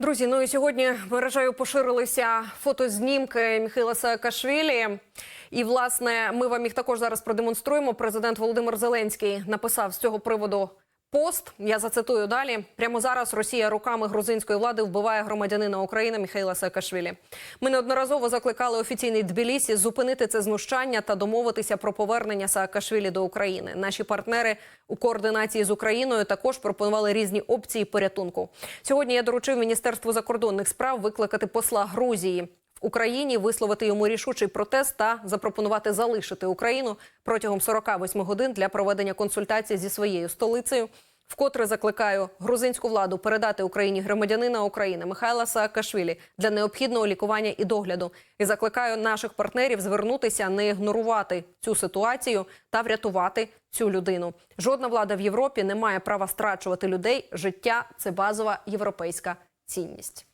Друзі, ну і сьогодні мережею поширилися фотознімки Михайла Саакашвілі. І власне ми вам їх також зараз продемонструємо. Президент Володимир Зеленський написав з цього приводу пост. Я зацитую далі. Прямо зараз Росія руками грузинської влади вбиває громадянина України Міхайла Саакашвілі. Ми неодноразово закликали офіційний Тбілісі зупинити це знущання та домовитися про повернення Саакашвілі до України. Наші партнери у координації з Україною також пропонували різні опції порятунку. Сьогодні я доручив Міністерству закордонних справ викликати посла Грузії Україні, висловити йому рішучий протест та запропонувати залишити Україну протягом 48 годин для проведення консультацій зі своєю столицею. Вкотре закликаю грузинську владу передати Україні громадянина України Михайла Саакашвілі для необхідного лікування і догляду. І закликаю наших партнерів звернутися, не ігнорувати цю ситуацію та врятувати цю людину. Жодна влада в Європі не має права страчувати людей. Життя це базова європейська цінність.